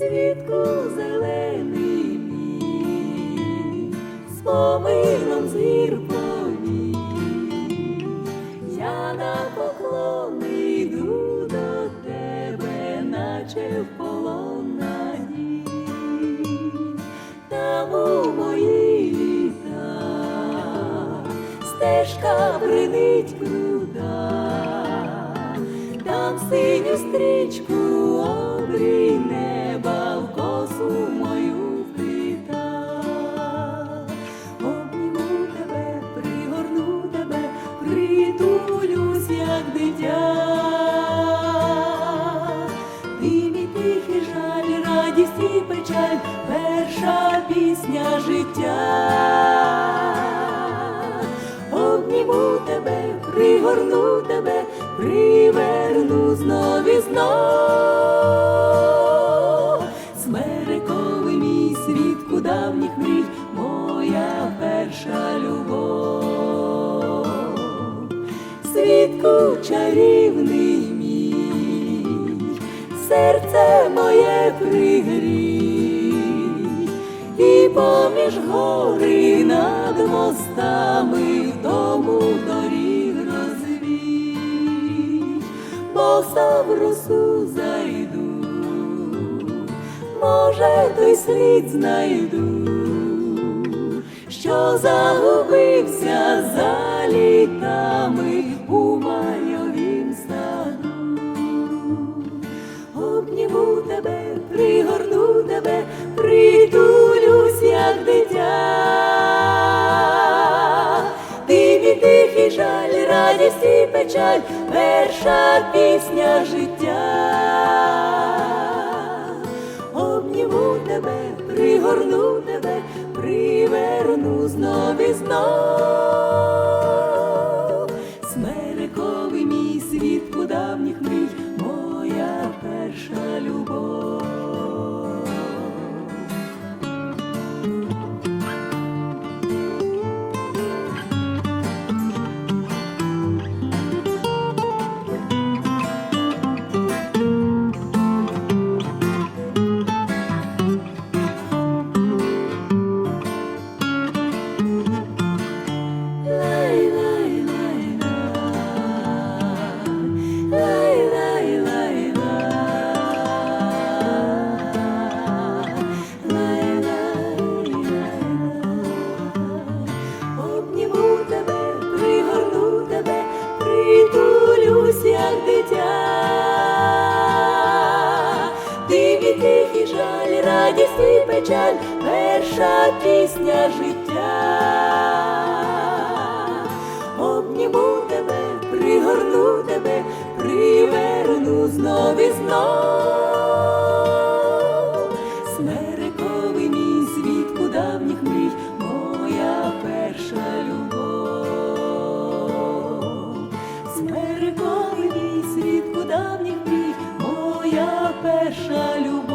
світку зелений мій, з помином зіркові, я на поклони йду до тебе, наче в полон надій. Там у мої літа стежка бринить круда, там синю стрічку Ти тихий жаль, радість і печаль, перша пісня життя. Обніму тебе, пригорну тебе, приверну Свідку чарівний мій, серце моє пригрій, і поміж гори над мостами тому доріг розвій, бо в росу зайду, може той слід знайду що загубився за літами у майовім саду. Обніму тебе, пригорну тебе, притулюсь, як дитя. Ти мій тихий жаль, радість і печаль, перша пісня життя. Любов. Тихий жаль, радість і печаль, перша пісня життя. Перша любов.